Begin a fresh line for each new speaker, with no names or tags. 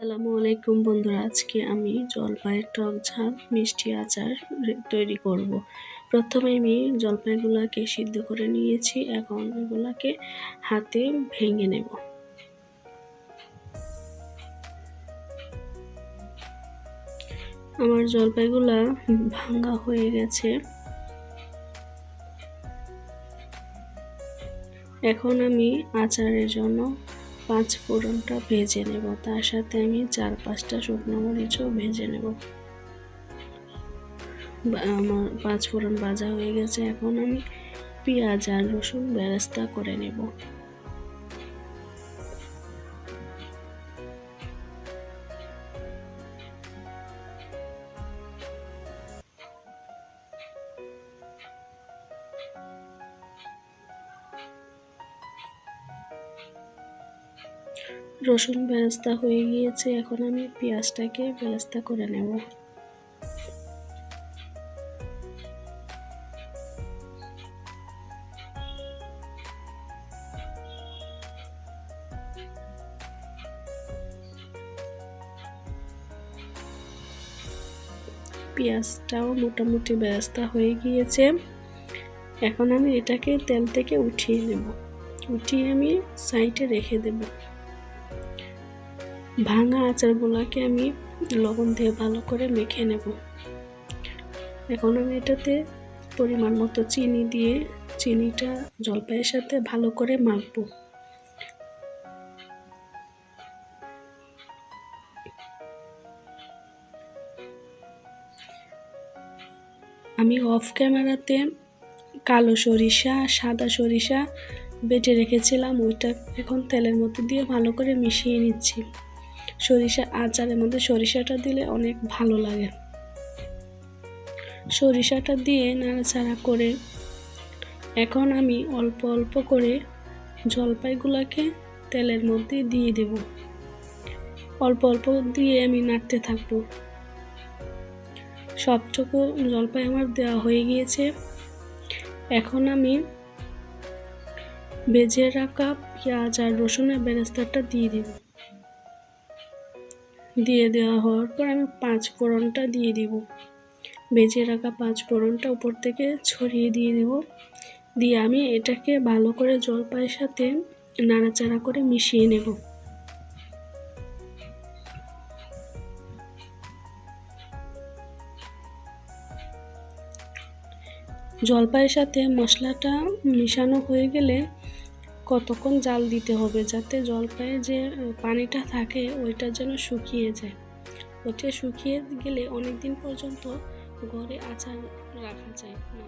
আসসালামু আলাইকুম বন্ধুরা, আজকে আমি জলপাইয়ের টক ঝাল, মিষ্টি আচার তৈরি করব। প্রথমে আমি জলপাইগুলোকে সিদ্ধ করে নিয়েছি, এখন এগুলাকে হাতে ভেঙে নেব আমার জলপাইগুলা ভাঙ্গা হয়ে গেছে এখন আমি আচারের জন্য পাঁচ ফোড়নটা ভেজে নেব। তার সাথে আমি চার পাঁচটা শুকনো মরিচও ভেজে নেব। আমার পাঁচ ফোড়ন ভাজা হয়ে গেছে। এখন আমি পেঁয়াজ আর রসুন ব্যবস্থা করে নেব। রসুন বেরেস্তা হয়ে গিয়েছে, এখন আমি পেঁয়াজটাকে বেরেস্তা করে নেব। পেঁয়াজটাও মোটামুটি বেরেস্তা হয়ে গিয়েছে। এখন আমি এটাকে তেল থেকে উঠিয়ে নেব। উঠিয়ে আমি সাইডে রেখে দেব। ভাঙা আচারগুলোকে আমি লবণ দিয়ে ভালো করে মেখে নেব। এখন আমি এটাতে পরিমাণ মতো চিনি দিয়ে চিনিটা জলপাইয়ের সাথে ভালো করে মাখবো। আমি অফ ক্যামেরাতে কালো সরিষা, সাদা সরিষা বেটে রেখেছিলাম, ওইটা এখন তেলের মধ্যে দিয়ে ভালো করে মিশিয়ে নিচ্ছি। সরিষা আচারের মধ্যে সরিষাটা দিলে অনেক ভালো লাগে। সরিষাটা দিয়ে নাড়াচাড়া করে এখন আমি অল্প অল্প করে জলপাইগুলোকে তেলের মধ্যে দিয়ে দেব। অল্প অল্প দিয়ে আমি নাড়তে থাকব। সবটুকু জলপাই আমার দেওয়া হয়ে গিয়েছে। এখন আমি ভেজে রাখা পেঁয়াজ আর রসুনের বেরেস্তাটা দিয়ে দিব। দিয়ে দেওয়া হওয়ার পর আমি পাঁচ ফোড়নটা দিয়ে দিব। ভেজে রাখা পাঁচ ফোড়নটা উপর থেকে ছড়িয়ে দিয়ে দেব। দিয়ে আমি এটাকে ভালো করে জলপাইয়ের সাথে নাড়াচাড়া করে মিশিয়ে নেব। জলপাইয়ের সাথে মশলাটা মিশানো হয়ে গেলে কতক্ষণ জাল দিতে হবে যাতে জলপাইয়ের যে পানিটা থাকে ওইটা যেন শুকিয়ে যায়। ওটা শুকিয়ে গেলে অনেক দিন পর্যন্ত ঘরে আচার রাখা যায়, না